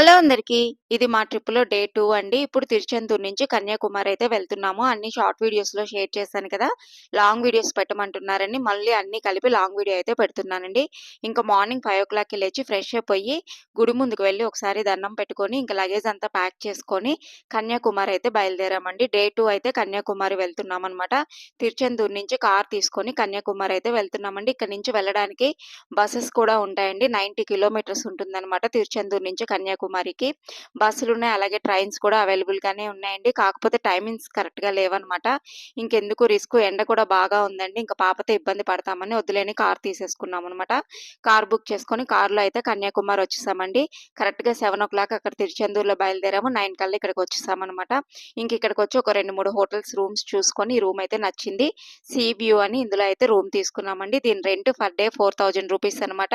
Hello అందరికి ఇది మా ట్రిప్లో డే టూ అండి. ఇప్పుడు తిరుచెందూరు నుంచి కన్యాకుమారి అయితే వెళ్తున్నాము. అన్ని షార్ట్ వీడియోస్లో షేర్ చేశాను కదా! లాంగ్ వీడియోస్ పెట్టమంటున్నారని మళ్ళీ అన్ని కలిపి లాంగ్ వీడియో అయితే పెడుతున్నానండి. ఇంకా మార్నింగ్ 5:00కి లేచి ఫ్రెష్ అయిపోయి గుడి ముందుకు వెళ్ళి ఒకసారి దండం పెట్టుకొని ఇంకా లగేజ్ అంతా ప్యాక్ చేసుకొని కన్యాకుమారి అయితే బయలుదేరామండి. డే టూ అయితే కన్యాకుమారి వెళ్తున్నాం అనమాట తిరుచెందూరు నుంచి కార్ తీసుకొని కన్యాకుమారి అయితే వెళ్తున్నామండి. ఇక్కడ నుంచి వెళ్ళడానికి బసెస్ కూడా ఉంటాయండి. 90 కిలోమీటర్స్ ఉంటుందనమాట తిరుచెందూరు నుంచి కన్యాకుమారికి. బస్సులున్నాయి. అలాగే ట్రైన్స్ కూడా అవైలబుల్‌గానే ఉన్నాయండి. కాకపోతే టైమింగ్స్ కరెక్ట్‌గా లేవన్నమాట ఇంకెందుకు రిస్క్ ఎండ కూడా బాగా ఉందండి. ఇంకా పాపతో ఇబ్బంది పడతామని వద్దులేని కార్ తీసేసుకున్నామనమాట. కార్ బుక్ చేసుకొని కార్‌లో అయితే కన్యాకుమారి వచ్చేసామండి. కరెక్ట్‌గా 7:00 అక్కడ తిరుచెందూరులో బయలుదేరాము. నైన్ కల్లా ఇక్కడికి వచ్చేసామన్నమాట ఇంక ఇక్కడికొచ్చి ఒక 2, 3 హోటల్స్ రూమ్స్ చూసుకొని ఈ రూమ్ అయితే నచ్చింది. సీ వ్యూ అని ఇందులో అయితే రూమ్ తీసుకున్నామండి. దీని రెంట్ పర్ డే 4000 రూపీస్ అనమాట.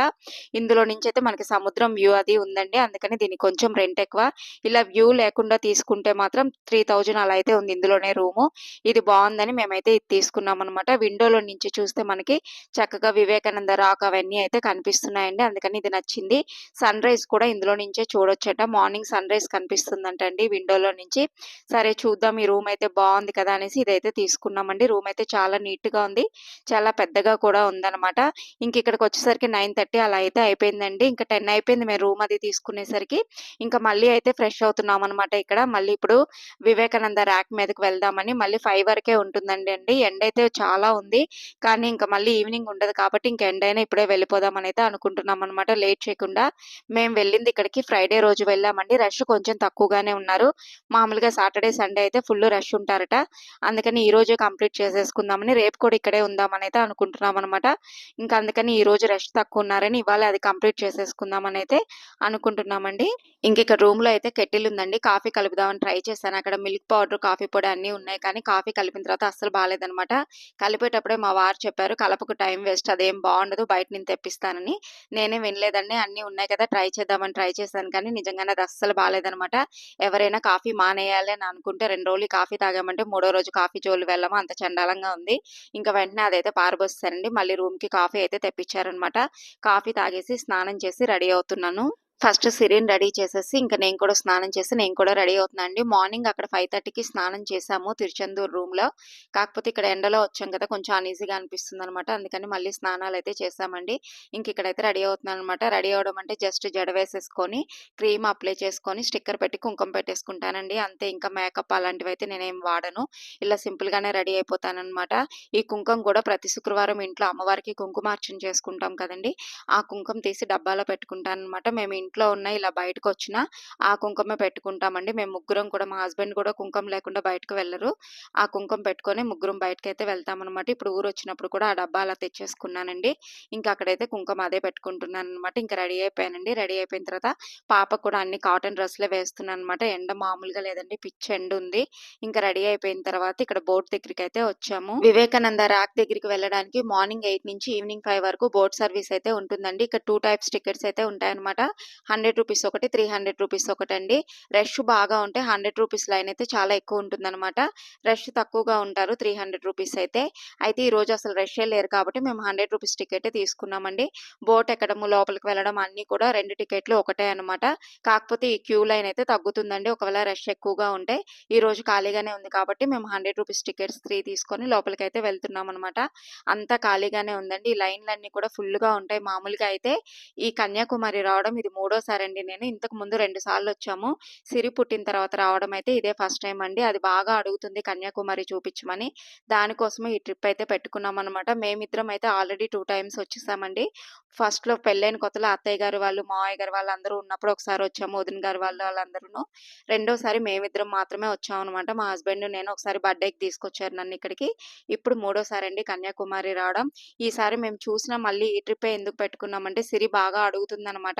ఇందులో నుంచి అయితే మనకి సముద్రం వ్యూ అది ఉందండి. అందుకని దీనికి కొంచెం రెంట్ ఎక్కువ. ఇలా వ్యూ లేకుండా తీసుకుంటే మాత్రం 3000 అలా అయితే ఉంది ఇందులోనే రూము. ఇది బాగుందని మేమైతే ఇది తీసుకున్నాం అనమాట విండోలో నుంచి చూస్తే మనకి చక్కగా వివేకానంద రాక్ అవన్నీ అయితే కనిపిస్తున్నాయండి. అందుకని ఇది నచ్చింది. సన్ రైజ్ కూడా ఇందులో నుంచే చూడొచ్చట. మార్నింగ్ సన్ రైజ్ కనిపిస్తుందంటండి విండోలో నుంచి. సరే చూద్దాం ఈ రూమ్ అయితే బాగుంది కదా! అనేసి ఇదైతే తీసుకున్నామండి. రూమ్ అయితే చాలా నీట్‌గా ఉంది. చాలా పెద్దగా కూడా ఉందనమాట. ఇంక ఇక్కడికొచ్చేసరికి 9:30 అలా అయితే అయిపోయిందండి. ఇంకా 10 అయిపోయింది మేము రూమ్ అది తీసుకునేసరికి. ఇంకా మళ్ళీ అయితే ఫ్రెష్ అవుతున్నాం అనమాట ఇక్కడ. మళ్ళీ ఇప్పుడు వివేకానంద ర్యాక్ మీదకి వెళ్దామని మళ్ళీ ఫైవ్ వరకే ఉంటుందండి అండి. అయితే చాలా ఉంది. కానీ ఇంకా మళ్ళీ ఈవినింగ్ ఉండదు కాబట్టి ఇంకా ఎండ్ అయినా ఇప్పుడే వెళ్ళిపోదామని అయితే అనుకుంటున్నాం అనమాట లేట్ చేయకుండా. మేము వెళ్ళింది ఇక్కడికి ఫ్రైడే రోజు వెళ్ళామండి. రష్ కొంచెం తక్కువగానే ఉన్నారు. మామూలుగా సాటర్డే, సండే అయితే ఫుల్ రష్ ఉంటారట. అందుకని ఈ రోజే కంప్లీట్ చేసేసుకుందామని రేపు కూడా ఇక్కడే ఉందామని అయితే అనుకుంటున్నాం అనమాట ఇంకా అందుకని ఈ రోజు రష్ తక్కువ ఉన్నారని ఇవాళ అది కంప్లీట్ చేసేసుకుందామని అయితే అనుకుంటున్నామండి. ఇంక ఇక్కడ రూమ్‌లో అయితే కెటిల్ ఉందండి. కాఫీ కలుపుదామని ట్రై చేశాను. అక్కడ మిల్క్ పౌడర్, కాఫీ పొడి అన్నీ ఉన్నాయి. కానీ కాఫీ కలిపిన తర్వాత అస్సలు బాగాలేదనమాట కలిపేటప్పుడే మా వారు చెప్పారు, "కలపకు టైం వేస్ట్ అదేం బాగుండదు బయట నేను తెప్పిస్తానని." నేనే వినలేదండి. అన్నీ ఉన్నాయి కదా! ట్రై చేద్దామని ట్రై చేశాను కానీ నిజంగానే అది అస్సలు బాగాలేదనమాట ఎవరైనా కాఫీ మానేయాలి అని అనుకుంటే రెండు రోజులు కాఫీ తాగామంటే మూడో రోజు కాఫీ జోలు వెళ్ళము. అంత చండాలంగా ఉంది. ఇంకా వెంటనే అదైతే పారబోస్తానండి మళ్ళీ రూమ్‌కి కాఫీ అయితే తెప్పించారనమాట. కాఫీ తాగేసి స్నానం చేసి రెడీ అవుతున్నాను. ఫస్ట్ సిరిని రెడీ చేసేసి ఇంకా నేను కూడా స్నానం చేసి నేను కూడా రెడీ అవుతున్నాను అండి. మార్నింగ్ అక్కడ 5:30కి స్నానం చేశాము తిరుచెందూరు రూమ్‌లో. కాకపోతే ఇక్కడ ఎండలో వచ్చాం కదా! కొంచెం అన్‌ఈజీగా అనిపిస్తుందనమాట. అందుకని మళ్ళీ స్నానాలు అయితే చేశామండి. ఇంక ఇక్కడైతే రెడీ అవుతున్నాను అనమాట రెడీ అవడం అంటే జస్ట్ జడ వేసేసుకొని, క్రీమ్ అప్లై చేసుకొని, స్టిక్కర్ పెట్టి కుంకుమ పెట్టేసుకుంటానండి. అంతే ఇంకా మేకప్ అలాంటివి అయితే నేనేం వాడను. ఇలా సింపుల్‌గానే రెడీ అయిపోతానమాట ఈ కుంకుమ కూడా ప్రతి శుక్రవారం ఇంట్లో అమ్మవారికి కుంకుమార్చన చేసుకుంటాం కదండి ఆ కుంకుమ తీసి డబ్బాలో పెట్టుకుంటాననమాట. మేము ఇంట్లో ఉన్న ఇలా బయటకు వచ్చినా ఆ కుంకుమే పెట్టుకుంటామండి. మేము ముగ్గురం కూడా మా హస్బెండ్ కూడా కుంకుమ లేకుండా బయటకు వెళ్ళరు ఆ కుంకుమ పెట్టుకొని ముగ్గురం బయటకు అయితే వెళ్తామన్నమాట ఇప్పుడు ఊరు వచ్చినప్పుడు కూడా ఆ డబ్బా అలా తెచ్చేసుకున్నానండి. ఇంకా అక్కడైతే కుంకుమ అదే పెట్టుకుంటున్నాను అనమాట ఇంకా రెడీ అయిపోయానండి. రెడీ అయిపోయిన తర్వాత పాపకు కూడా అన్ని కాటన్ డ్రెస్సులే వేస్తున్నాను అనమాట ఎండ మామూలుగా లేదండి. పిచ్చి ఎండ ఉంది ఇంకా రెడీ అయిపోయిన తర్వాత ఇక్కడ బోట్ దగ్గరికి అయితే వచ్చాము. వివేకానంద రాక్ దగ్గరికి వెళ్ళడానికి మార్నింగ్ ఎయిట్ నుంచి ఈవినింగ్ ఫైవ్ వరకు బోట్ సర్వీస్ అయితే ఉంటుందండి. ఇక్కడ టూ టైప్స్ టికెట్స్ అయితే ఉంటాయన్నమాట 100 రూపీస్ ఒకటి, 300 రూపీస్ ఒకటి అండి రష్ బాగా ఉంటే 100 రూపీస్ లైన్ అయితే చాలా ఎక్కువ ఉంటుందన్నమాట రష్ తక్కువగా ఉంటారు 300 రూపీస్ అయితే. అయితే ఈరోజు అసలు రష్షే లేరు కాబట్టి మేము 100 రూపీస్ టికెట్ తీసుకున్నామండి. బోట్ ఎక్కడము, లోపలికి వెళ్ళడం అన్నీ కూడా రెండు టికెట్లు ఒకటే అనమాట. కాకపోతే ఈ క్యూ లైన్ అయితే తగ్గుతుందండి. ఒకవేళ రష్ ఎక్కువగా ఉంటే. రోజు ఖాళీగానే ఉంది కాబట్టి మేము 100 రూపీస్ టికెట్స్ త్రీ తీసుకొని లోపలికి అయితే వెళ్తున్నాం అనమాట అంతా ఖాళీగానే ఉందండి. ఈ లైన్‌లన్నీ కూడా ఫుల్‌గా ఉంటాయి. మామూలుగా అయితే ఈ కన్యాకుమారి రావడం ఇది మూడోసారి అండి నేను. ఇంతకు ముందు రెండు సార్లు వచ్చాము సిరి పుట్టిన తర్వాత రావడం అయితే ఇదే ఫస్ట్ టైం అండి. అది బాగా అడుగుతుంది కన్యాకుమారి చూపించమని. దానికోసమే ఈ ట్రిప్ అయితే పెట్టుకున్నాం అనమాట మేమిద్దరం అయితే ఆల్రెడీ టూ టైమ్స్ వచ్చేసామండి. ఫస్ట్‌లో పెళ్ళైన కొత్తలో అత్తయ్య గారు వాళ్ళు, మావయ్య గారు వాళ్ళందరూ ఉన్నప్పుడు ఒకసారి వచ్చాము. వదిన గారు వాళ్ళు వాళ్ళందరూ రెండోసారి మేమిద్దరం మాత్రమే వచ్చామనమాట. మా హస్బెండ్, నేను ఒకసారి బర్త్‌డేకి తీసుకొచ్చారు నన్ను ఇక్కడికి ఇప్పుడు మూడోసారి అండి కన్యాకుమారి రావడం. ఈసారి మేము చూసినా మళ్ళీ ఈ ట్రిప్పే ఎందుకు పెట్టుకున్నామంటే సిరి బాగా అడుగుతుందనమాట.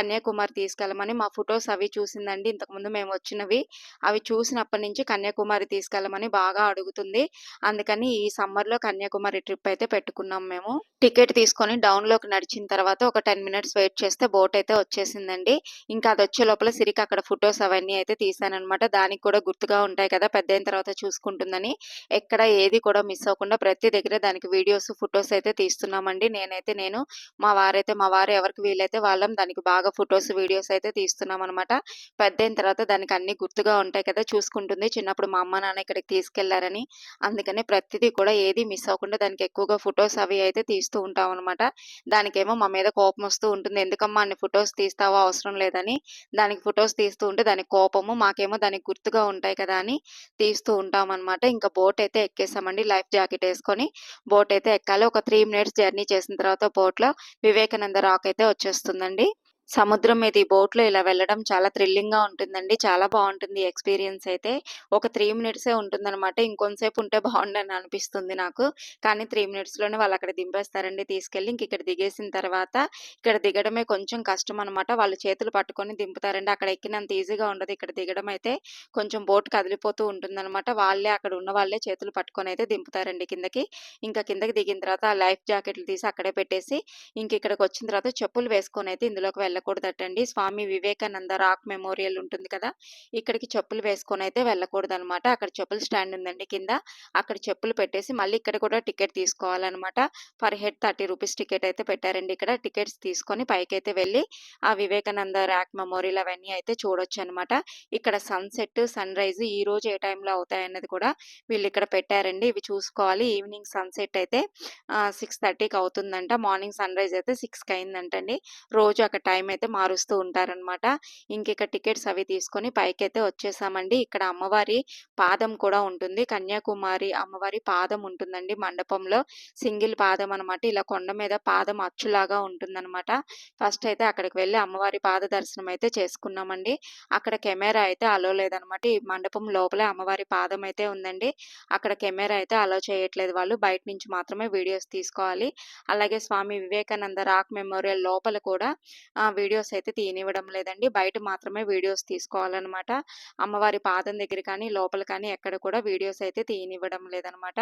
కన్యాకుమారి తీసుకెళ్ళమని. మా ఫొటోస్ అవి చూసిందండి ఇంతకుముందు మేము వచ్చినవి. అవి చూసినప్పటి నుంచి కన్యాకుమారి తీసుకెళ్ళమని బాగా అడుగుతుంది. అందుకని ఈ సమ్మర్‌లో కన్యాకుమారి ట్రిప్ అయితే పెట్టుకున్నాం మేము. టికెట్ తీసుకొని డౌన్‌లోకి నడిచిన తర్వాత ఒక 10 మినిట్స్ వెయిట్ చేస్తే బోట్ అయితే వచ్చేసిందండి. ఇంకా అది వచ్చే లోపల సిరికి అక్కడ ఫొటోస్ అవన్నీ అయితే తీసానమాట దానికి కూడా గుర్తుగా ఉంటాయి కదా! పెద్దయిన తర్వాత చూసుకుంటుందని. ఎక్కడ ఏది కూడా మిస్ అవ్వకుండా ప్రతి దగ్గర దానికి వీడియోస్, ఫొటోస్ అయితే తీస్తున్నామండి. నేనైతే నేను, మా వారైతే మా వారు ఎవరికి వీలైతే వాళ్ళం దానికి బాగా బాగా ఫొటోస్ వీడియోస్ అయితే తీస్తున్నాం అనమాట పెద్దయిన తర్వాత దానికి అన్ని గుర్తుగా ఉంటాయి కదా! చూసుకుంటుంది. చిన్నప్పుడు మా అమ్మ, నాన్న ఇక్కడికి తీసుకెళ్ళారని. అందుకని ప్రతిదీ కూడా ఏది మిస్ అవ్వకుండా దానికి ఎక్కువగా ఫొటోస్ అవి అయితే తీస్తూ ఉంటాం అనమాట దానికేమో మా మీద కోపం వస్తూ ఉంటుంది. ఎందుకమ్మా అన్ని ఫొటోస్ తీస్తావో అవసరం లేదని. దానికి ఫొటోస్ తీస్తూ ఉంటే దానికి కోపము. మాకేమో దానికి గుర్తుగా ఉంటాయి కదా! అని తీస్తూ ఉంటాం అనమాట ఇంకా బోట్ అయితే ఎక్కేసామండి. లైఫ్ జాకెట్ వేసుకొని బోట్ అయితే ఎక్కాలి. ఒక త్రీ మినిట్స్ జర్నీ చేసిన తర్వాత బోట్‌లో వివేకానంద రాక్ అయితే వచ్చేస్తుందండి. సముద్రం మీద ఈ బోట్‌లో ఇలా వెళ్ళడం చాలా థ్రిల్లింగ్‌గా ఉంటుందండి. చాలా బాగుంటుంది ఎక్స్‌పీరియన్స్ అయితే. ఒక త్రీ మినిట్సే ఉంటుందన్నమాట ఇంకొంతసేపు ఉంటే బాగుండని అనిపిస్తుంది నాకు. కానీ త్రీ మినిట్స్‌లోనే వాళ్ళక్కడ దింపేస్తారండి తీసుకెళ్ళి. ఇంక ఇక్కడ దిగేసిన తర్వాత ఇక్కడ దిగడమే కొంచెం కష్టం అనమాట వాళ్ళు చేతులు పట్టుకొని దింపుతారండి. అక్కడ ఎక్కినంత ఈజీగా ఉండదు. ఇక్కడ దిగడం అయితే కొంచెం బోట్ కదిలిపోతూ ఉంటుందన్నమాట వాళ్ళే అక్కడ ఉన్న వాళ్ళే చేతులు పట్టుకొని అయితే దింపుతారండి కిందకి. ఇంకా కిందకి దిగిన తర్వాత ఆ లైఫ్ జాకెట్లు తీసి అక్కడే పెట్టేసి ఇంక ఇక్కడికొచ్చిన తర్వాత చెప్పులు వేసుకొని అయితే ఇందులోకి వెళ్ళకూడదటండి. స్వామి వివేకానంద రాక్ మెమోరియల్ ఉంటుంది కదా! ఇక్కడికి చెప్పులు వేసుకొని అయితే వెళ్ళకూడదు అనమాట అక్కడ చెప్పుల స్టాండ్ ఉందండి కింద. అక్కడ చెప్పులు పెట్టేసి మళ్ళీ ఇక్కడ కూడా టికెట్ తీసుకోవాలన్నమాట per head thirty rupees ticket అయితే పెట్టారండి ఇక్కడ. టికెట్స్ తీసుకొని పైకి అయితే వెళ్ళి ఆ వివేకానంద రాక్ మెమోరియల్ అవన్నీ అయితే చూడొచ్చు అనమాట ఇక్కడ సన్‌సెట్, ఈ రోజు ఏ టైంలో అవుతాయన్నది కూడా వీళ్ళు ఇక్కడ పెట్టారండి. ఇవి చూసుకోవాలి. ఈవినింగ్ సన్‌సెట్ అయితే సిక్స్ థర్టీకి అవుతుందంట. మార్నింగ్ సన్ రైజ్ అయితే సిక్స్కి అయిందంటండి. రోజు అక్కడ టైం అయితే మారుస్తూ ఉంటారనమాట. ఇంకిక టికెట్స్ అవి తీసుకొని పైకైతే వచ్చేసామండి. ఇక్కడ అమ్మవారి పాదం కూడా ఉంటుంది. కన్యాకుమారి అమ్మవారి పాదం ఉంటుందండి మండపంలో. సింగిల్ పాదం అనమాట. ఇలా కొండ మీద పాదం అచ్చులాగా ఉంటుందన్నమాట ఫస్ట్ అయితే అక్కడికి వెళ్ళి అమ్మవారి పాద దర్శనం అయితే చేసుకున్నామండి. అక్కడ కెమెరా అయితే అలో లేదనమాట. ఈ మండపం లోపలే అమ్మవారి పాదం అయితే ఉందండి. అక్కడ కెమెరా అయితే అలో చేయట్లేదు వాళ్ళు. బయట నుంచి మాత్రమే వీడియోస్ తీసుకోవాలి. అలాగే స్వామి వివేకానంద రాక్ మెమోరియల్ లోపల కూడా వీడియోస్ అయితే తీయనివ్వడం లేదండి. బయట మాత్రమే వీడియోస్ తీసుకోవాలన్నమాట అమ్మవారి పాదం దగ్గర కానీ, లోపల కానీ ఎక్కడ కూడా వీడియోస్ అయితే తీయనివ్వడం లేదనమాట.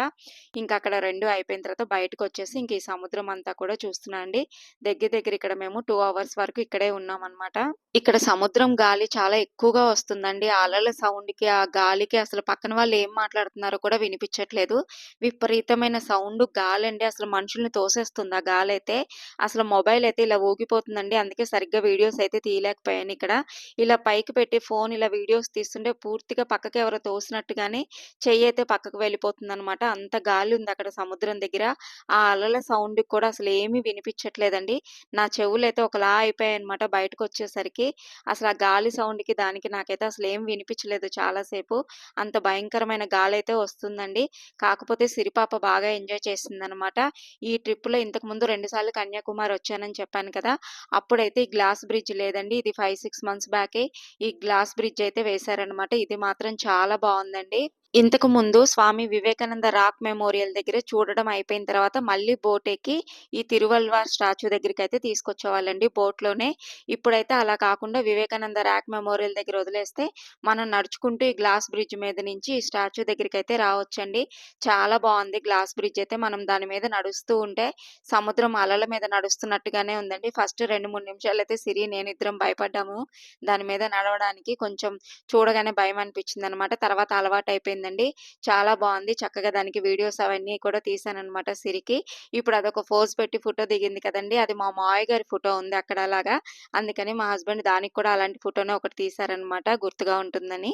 ఇంకా అక్కడ రెండు అయిపోయిన తర్వాత బయటకొచ్చేసి ఇంక ఈ సముద్రం అంతా కూడా చూస్తున్నా అండి. దగ్గర దగ్గర ఇక్కడ మేము టూ అవర్స్ వరకు ఇక్కడే ఉన్నామనమాట. ఇక్కడ సముద్రం గాలి చాలా ఎక్కువగా వస్తుందండి. అలల అలల సౌండ్‌కి, ఆ గాలికి అసలు పక్కన వాళ్ళు ఏం మాట్లాడుతున్నారో కూడా వినిపించట్లేదు. విపరీతమైన సౌండ్, గాలండి అసలు మనుషుల్ని తోసేస్తుంది ఆ గాలి అయితే అసలు మొబైల్ అయితే ఇలా ఊగిపోతుందండి. అందుకే సరిగ్గా వీడియోస్ అయితే తీయలేకపోయాను ఇక్కడ. ఇలా పైకి పెట్టి ఫోన్ ఇలా వీడియోస్ తీస్తుంటే పూర్తిగా పక్కకి ఎవరో తోసినట్టుగానే చెయ్యి అయితే పక్కకు వెళ్ళిపోతుందనమాట. అంత గాలి ఉంది అక్కడ సముద్రం దగ్గర. ఆ అలల సౌండ్ కూడా అసలు ఏమీ వినిపించట్లేదండి. నా చెవులు అయితే ఒకలా అయిపోయాయి అన్నమాట బయటకు వచ్చేసరికి అసలు ఆ గాలి సౌండ్‌కి దానికి నాకైతే అసలు ఏం వినిపించలేదు చాలా సేపు. అంత భయంకరమైన గాలి అయితే వస్తుందండి. కాకపోతే సిరిపాప బాగా ఎంజాయ్ చేసిందనమాట. ఈ ట్రిప్‌లో ఇంతకుముందు 2 సార్లు కన్యాకుమారి వచ్చానని చెప్పాను కదా! అప్పుడైతే గ్లాస్ బ్రిడ్జ్ లేదండి. ఇది 5, 6 మంత్స్ బ్యాకే ఈ గ్లాస్ బ్రిడ్జ్ అయితే వేశారనమాట. ఇది మాత్రం చాలా బాగుందండి ఇంతకు ఇంతకుముందు స్వామి వివేకానంద రాక్ మెమోరియల్ దగ్గర చూడడం అయిపోయిన తర్వాత మళ్ళీ బోట్ ఎక్కి ఈ తిరువల్వార్ స్టాచ్యూ దగ్గరికైతే తీసుకొచ్చేవాళ్ళండి బోట్‌లోనే. ఇప్పుడైతే అలా కాకుండా వివేకానంద రాక్ మెమోరియల్ దగ్గర వదిలేస్తే మనం నడుచుకుంటూ ఈ గ్లాస్ బ్రిడ్జ్ మీద నుంచి ఈ స్టాచ్యూ అయితే రావచ్చండి. చాలా బాగుంది గ్లాస్ బ్రిడ్జ్ అయితే. మనం దాని మీద నడుస్తూ ఉంటే సముద్రం అలల మీద నడుస్తున్నట్టుగానే ఉందండి. ఫస్ట్ రెండు మూడు నిమిషాలు అయితే సిరి, నేను ఇద్దరం భయపడ్డాము. దాని మీద నడవడానికి కొంచెం చూడగానే భయం అనిపించింది అనమాట తర్వాత అలవాటు అయిపోయింది అలవాటయిపోయిందండి. చాలా బాగుంది చక్కగా దానికి వీడియోస్ అవన్నీ కూడా తీశాననమాట సిరికి. ఇప్పుడు అదొక పోజ్ పెట్టి ఫోటో దిగింది కదండి అది మా మావయ్య గారి ఫోటో ఉంది అక్కడ అలాగా. అందుకని మా హస్బెండ్ దానికి కూడా అలాంటి ఫోటోనే ఒకటి తీశారనమాట గుర్తుగా ఉంటుందని.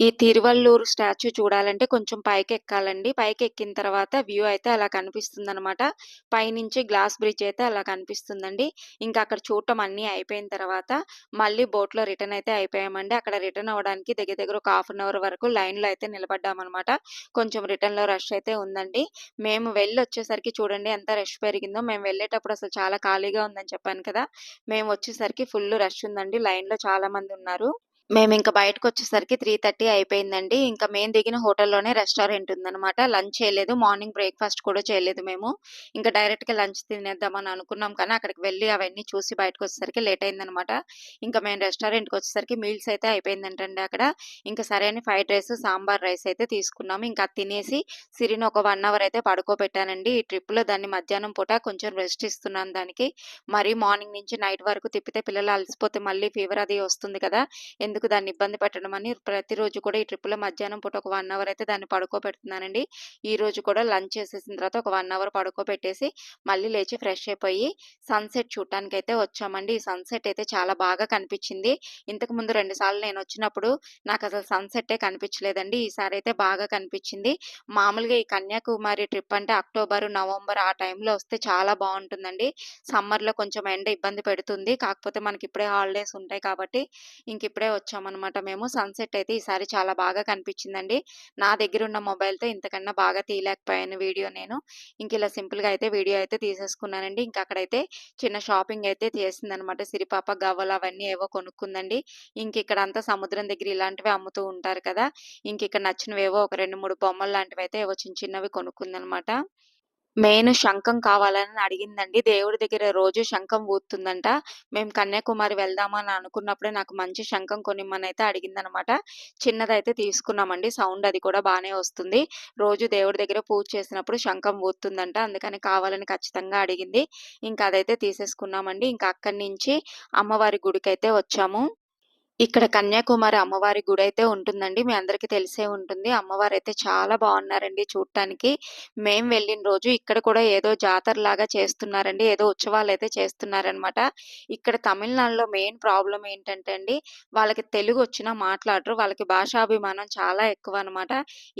ఈ తిరువల్లూరు స్టాచ్యూ చూడాలంటే కొంచెం పైకి ఎక్కాలండి పైకి ఎక్కిన తర్వాత వ్యూ అయితే అలా కనిపిస్తుంది అనమాట పైనుంచి గ్లాస్ బ్రిడ్జ్ అయితే అలా కనిపిస్తుందండి. ఇంకా అక్కడ చూడటం అన్నీ అయిపోయిన తర్వాత మళ్ళీ బోట్‌లో రిటర్న్ అయితే అయిపోయామండి. అక్కడ రిటర్న్ అవ్వడానికి దగ్గర దగ్గర ఒక హాఫ్ అన్ అవర్ వరకు లైన్‌లో అయితే నిలబడ్డామన్నమాట కొంచెం రిటర్న్‌లో రష్ అయితే ఉందండి. మేము వెళ్ళి వచ్చేసరికి చూడండి ఎంత రష్ పెరిగిందో. మేము వెళ్ళేటప్పుడు అసలు చాలా ఖాళీగా ఉందని చెప్పాను కదా! మేము వచ్చేసరికి ఫుల్ రష్ ఉందండి. లైన్‌లో చాలా మందున్నారు. మేమింక బయటకొచ్చేసరికి 3:30 అయిపోయిందండి. ఇంకా మేము దిగిన హోటల్‌లోనే రెస్టారెంట్ ఉందనమాట. లంచ్ చేయలేదు. మార్నింగ్ బ్రేక్‌ఫాస్ట్ కూడా చేయలేదు మేము. ఇంకా డైరెక్ట్‌గా లంచ్ తినేద్దామని అనుకున్నాం కానీ అక్కడికి వెళ్ళి అవన్నీ చూసి బయటకొచ్చేసరికి లేట్ అయిందనమాట. ఇంకా మేము రెస్టారెంట్‌కొచ్చేసరికి మీల్స్ అయితే అయిపోయిందంటండి అక్కడ. ఇంకా సరే అని ఫ్రైడ్ రైస్, సాంబార్ రైస్ అయితే తీసుకున్నాము. ఇంకా తినేసి సిరిని ఒక వన్ అవర్ అయితే పడుకోబెట్టానండి. ఈ ట్రిప్‌లో దాన్ని మధ్యాహ్నం పూట కొంచెం రెస్ట్ ఇస్తున్నాను దానికి. మరీ మార్నింగ్ నుంచి నైట్ వరకు తిప్పితే పిల్లలు అలసిపోతే మళ్ళీ ఫీవర్ అది వస్తుంది కదా! ఎందుకు ఎందుకు దాన్ని ఇబ్బంది పెట్టడం అని ప్రతిరోజు కూడా ఈ ట్రిప్‌లో మధ్యాహ్నం పూట ఒక వన్ అవర్ అయితే దాన్ని పడుకోబెడుతున్నానండి. రోజు కూడా లంచ్ చేసేసిన తర్వాత ఒక వన్ అవర్ పడుకోబెట్టేసి మళ్ళీ లేచి ఫ్రెష్ అయిపోయి సన్‌సెట్ అయితే వచ్చామండి. ఈ సన్‌సెట్ అయితే చాలా బాగా కనిపించింది. ఇంతకు ముందు రెండు సార్లు నేను వచ్చినప్పుడు నాకు అసలు సన్‌సెట్టే కనిపించలేదండి. ఈసారైతే బాగా కనిపించింది. మామూలుగా ఈ కన్యాకుమారి ట్రిప్ అంటే అక్టోబర్, నవంబర్ ఆ టైంలో వస్తే చాలా బాగుంటుందండి సమ్మర్‌లో కొంచెం ఎండ ఇబ్బంది పెడుతుంది. కాకపోతే మనకి ఇప్పుడే హాలిడేస్ ఉంటాయి కాబట్టి ఇంక ఇప్పుడే వచ్చి వచ్చామన్నమాట మేము. సన్‌సెట్ అయితే ఈసారి చాలా బాగా కనిపించిందండి. నా దగ్గర ఉన్న మొబైల్‌తో ఇంతకన్నా బాగా తీయలేకపోయాను వీడియో నేను. ఇంకిలా సింపుల్‌గా అయితే వీడియో అయితే తీసేసుకున్నానండి. ఇంక అక్కడైతే చిన్న షాపింగ్ అయితే చేసిందనమాట. సిరిపాప గవ్వలు అవన్నీ ఏవో కొనుక్కుందండి. ఇంకా ఇక్కడ అంతా సముద్రం దగ్గర ఇలాంటివి అమ్ముతూ ఉంటారు కదా! ఇంకిక్కడ నచ్చినవేవో ఒక 2, 3 బొమ్మలు లాంటివి అయితే ఏవో చిన్న చిన్నవి కొనుక్కుందనమాట. మెయిన్ శంఖం కావాలని అడిగిందండి. దేవుడి దగ్గర రోజు శంఖం ఊతుందంట మేము కన్యాకుమారి వెళ్దామని అని అనుకున్నప్పుడే నాకు మంచి శంఖం కొనిమ్మనైతే అడిగిందనమాట. చిన్నదైతే తీసుకున్నామండి. సౌండ్ అది కూడా బాగానే వస్తుంది. రోజు దేవుడి దగ్గర పూజ చేసినప్పుడు శంఖం ఊతుందంట అందుకని కావాలని ఖచ్చితంగా అడిగింది. ఇంకా అదైతే తీసేసుకున్నామండి. ఇంకా అక్కడి నుంచి అమ్మవారి గుడికి అయితే వచ్చాము. ఇక్కడ కన్యాకుమారి అమ్మవారి గుడి అయితే ఉంటుందండి. మీ అందరికీ తెలిసే ఉంటుంది. అమ్మవారు అయితే చాలా బాగున్నారండి చూడటానికి. మేము వెళ్ళిన రోజు ఇక్కడ కూడా ఏదో జాతర లాగా చేస్తున్నారండి. ఏదో ఉత్సవాలు అయితే చేస్తున్నారనమాట. ఇక్కడ తమిళనాడులో మెయిన్ ప్రాబ్లం ఏంటంటే అండి, వాళ్ళకి తెలుగు వచ్చినా మాట్లాడరు. వాళ్ళకి భాషాభిమానం చాలా ఎక్కువ అనమాట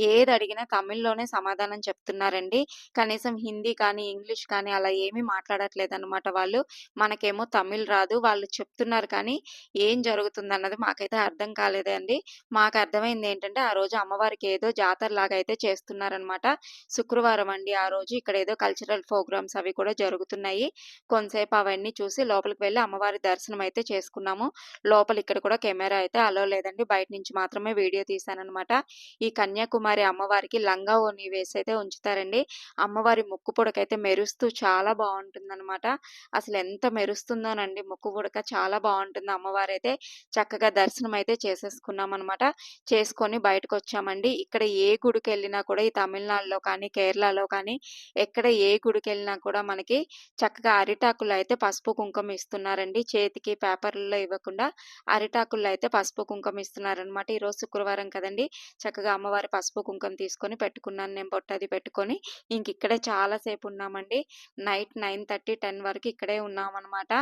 ఏది అడిగినా తమిళ్‌లోనే సమాధానం చెప్తున్నారండి. కనీసం హిందీ కానీ, ఇంగ్లీష్ కానీ అలా ఏమీ మాట్లాడట్లేదు అనమాట వాళ్ళు. మనకేమో తమిళ్ రాదు. వాళ్ళు చెప్తున్నారు కానీ ఏం జరుగుతుందన్నది మాకైతే అర్థం కాలేదండి. మాకు అర్థమైందేంటంటే ఆ రోజు అమ్మవారికి ఏదో జాతరలాగా అయితే చేస్తున్నారనమాట. శుక్రవారం అండి ఆ రోజు. ఇక్కడ ఏదో కల్చరల్ ప్రోగ్రామ్స్ అవి కూడా జరుగుతున్నాయి. కొంతసేపు అవన్నీ చూసి లోపలికి వెళ్ళి అమ్మవారి దర్శనం అయితే చేసుకున్నాము. లోపల ఇక్కడ కూడా కెమెరా అయితే అలో లేదండి. బయట నుంచి మాత్రమే వీడియో తీశానమాట ఈ కన్యాకుమారి అమ్మవారికి లంగా ఓణి అయితే ఉంచుతారండి. అమ్మవారి ముక్కు పుడకైతే మెరుస్తూ చాలా బావుంటుందనమాట. అసలు ఎంత మెరుస్తుందోనండి ముక్కు పొడక చాలా బాగుంటుంది అమ్మవారు అయితే చక్కగా దర్శనం అయితే చేసేసుకున్నాం అనమాట చేసుకొని బయటకు వచ్చామండి ఇక్కడ ఏ గుడికి వెళ్ళినా కూడా ఈ తమిళనాడులో కానీ, కేరళలో కానీ ఎక్కడ ఏ గుడికెళ్ళినా కూడా మనకి చక్కగా అరిటాకులు అయితే పసుపు, కుంకుమ ఇస్తున్నారండి. చేతికి పేపర్‌లలో ఇవ్వకుండా అరిటాకుల్లో అయితే పసుపు, కుంకుమ ఇస్తున్నారనమాట. ఈరోజు శుక్రవారం కదండి చక్కగా అమ్మవారి పసుపు, కుంకుమ తీసుకొని పెట్టుకున్నాను నేను పొట్టది పెట్టుకొని. ఇంకిక్కడే చాలా సేపు ఉన్నామండి. నైట్ 9:30, 10 వరకు ఇక్కడే ఉన్నామన్నమాట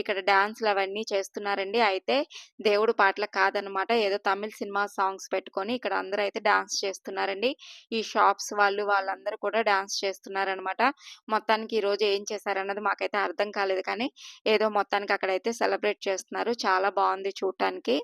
ఇక్కడ డాన్స్‌లు అవన్నీ చేస్తున్నారండి. అయితే దేవుడు పాటలు కాదనమాట. ఏదో తమిళ సినిమా సాంగ్స్ పెట్టుకొని ఇక్కడ అందరూ అయితే డాన్స్ చేస్తున్నారండి. ఈ షాప్స్ వాళ్ళు వాళ్ళందరూ కూడా డాన్స్ చేస్తున్నారనమాట. మొత్తానికి ఈరోజు ఏం చేశారన్నది మాకైతే అర్థం కాలేదు కానీ, ఏదో మొత్తానికి అక్కడైతే సెలబ్రేట్ చేస్తున్నారు. చాలా బాగుంది చూడటానికి.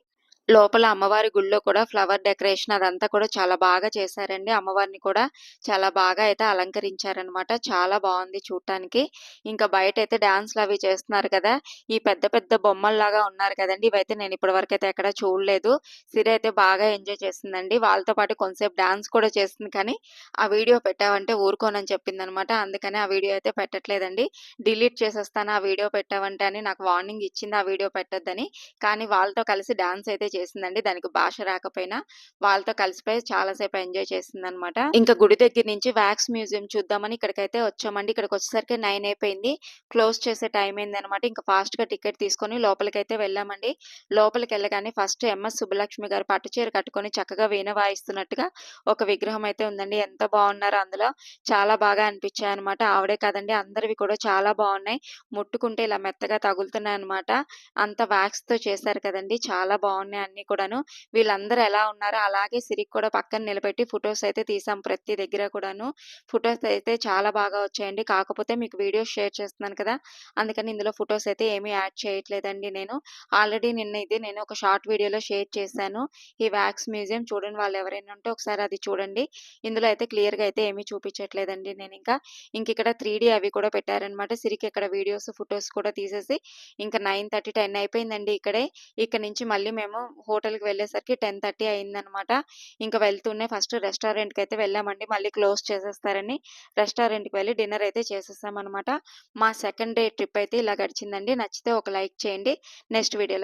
లోపల అమ్మవారి గుళ్ళో కూడా ఫ్లవర్ డెకరేషన్ అదంతా కూడా చాలా బాగా చేశారండి. అమ్మవారిని కూడా చాలా బాగా అయితే అలంకరించారనమాట. చాలా బాగుంది చూడటానికి. ఇంకా బయట అయితే డాన్స్లు అవి చేస్తున్నారు కదా! ఈ పెద్ద పెద్ద బొమ్మల్లాగా ఉన్నారు కదండి ఇవైతే నేను ఇప్పటి అయితే ఎక్కడ చూడలేదు. సిరి అయితే బాగా ఎంజాయ్ చేసిందండి. వాళ్ళతో పాటు కొంతసేపు డాన్స్ కూడా చేస్తుంది కానీ, ఆ వీడియో పెట్టావంటే ఊరుకోనని చెప్పిందనమాట. అందుకని ఆ వీడియో అయితే పెట్టట్లేదండి. డిలీట్ చేసేస్తాను ఆ వీడియో పెట్టావంటే అని నాకు వార్నింగ్ ఇచ్చింది ఆ వీడియో పెట్టొద్దని. కానీ వాళ్ళతో కలిసి డాన్స్ అయితే చేసిందండి. దానికి భాష రాకపోయినా వాళ్ళతో కలిసిపోయి చాలా సేపు ఎంజాయ్ చేసిందనమాట. ఇంకా గుడి దగ్గర నుంచి వాక్స్ మ్యూజియం చూద్దామని ఇక్కడికైతే వచ్చామండి. ఇక్కడికి వచ్చేసరికి నైన్ అయిపోయింది. క్లోజ్ చేసే టైం అయింది అనమాట ఇంకా ఫాస్ట్గా టికెట్ తీసుకొని అయితే వెళ్ళామండి. లోపలికెళ్ళగానే ఫస్ట్ ఎంఎస్ సుబ్బలక్ష్మి గారు పట్టు చీర కట్టుకొని చక్కగా వీణ వాయిస్తున్నట్టుగా ఒక విగ్రహం అయితే ఉందండి. ఎంత బాగున్నారో అందులో. చాలా బాగా అనిపించాయి అనమాట ఆవిడే కాదండి అందరివి కూడా చాలా బాగున్నాయి ముట్టుకుంటే ఇలా మెత్తగా తగులుతున్నాయి అనమాట అంత వ్యాక్స్తో చేశారు కదండి చాలా బాగున్నాయి అన్నీ కూడాను. వీళ్ళందరూ ఎలా ఉన్నారో అలాగే సిరికి కూడా పక్కన నిలబెట్టి ఫొటోస్ అయితే తీసాం ప్రతి దగ్గర కూడాను. ఫొటోస్ అయితే చాలా బాగా వచ్చాయండి. కాకపోతే మీకు వీడియోస్ షేర్ చేస్తున్నాను కదా! అందుకని ఇందులో ఫొటోస్ అయితే ఏమీ యాడ్ చేయట్లేదండి నేను. ఆల్రెడీ నిన్న ఇది నేను ఒక షార్ట్ వీడియోలో షేర్ చేశాను. ఈ వాక్స్ మ్యూజియం చూడండి వాళ్ళు ఎవరైనా ఉంటే ఒకసారి అది చూడండి. ఇందులో అయితే క్లియర్‌గా అయితే ఏమీ చూపించట్లేదండి నేను ఇంకా ఇంక ఇక్కడ త్రీ అవి కూడా పెట్టారనమాట. సిరికి ఇక్కడ వీడియోస్, ఫొటోస్ కూడా తీసేసి ఇంకా 9:30, 10 అయిపోయిందండి ఇక్కడే. ఇక్కడ నుంచి మళ్ళీ మేము హోటల్‌కి వెళ్ళేసరికి 10:30 అయిందనమాట. ఇంకా వెళ్తూనే ఫస్ట్ రెస్టారెంట్‌కైతే వెళ్ళామండి. మళ్ళీ క్లోజ్ చేసేస్తారని రెస్టారెంట్‌కి వెళ్ళి డిన్నర్ అయితే చేసేసామనమాట. మా సెకండ్ డే ట్రిప్ అయితే ఇలా గడిచిందండి. నచ్చితే ఒక లైక్ చేయండి. నెక్స్ట్ వీడియోలో